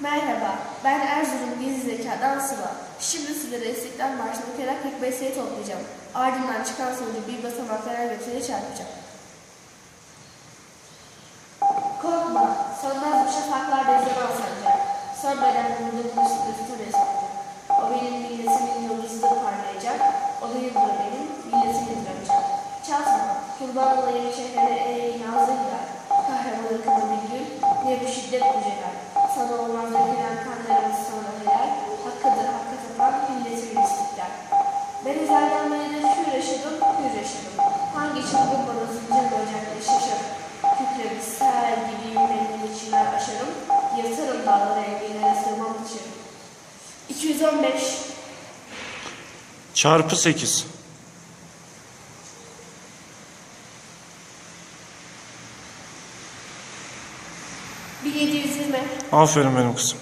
Merhaba, ben Erzurum Gezi Zeka'dan Sıla. Şimdi sizlere İstiklal Marşı'nı okuyarak 45 sayı toplayacağım. Ardından çıkan sonucu bir basamaklara götürerek çarpacağım. Korkma, sönmez bu şafaklar bezlemez sancak. Sönmeden vurduğum bu sıkıntı sanacak. O benim milletimin yıldızıdır parlayacak. O da yıldır benim milletimin dönecek. Çatma, kurban olayım şehre ey nazlı hilal. Kahraman ırkımı bir gün, ne bu şiddet bu celal. Yırtarım dağları engelere sığmam için. 215 Çarpı 8. bir 1720 Aferin benim kızım.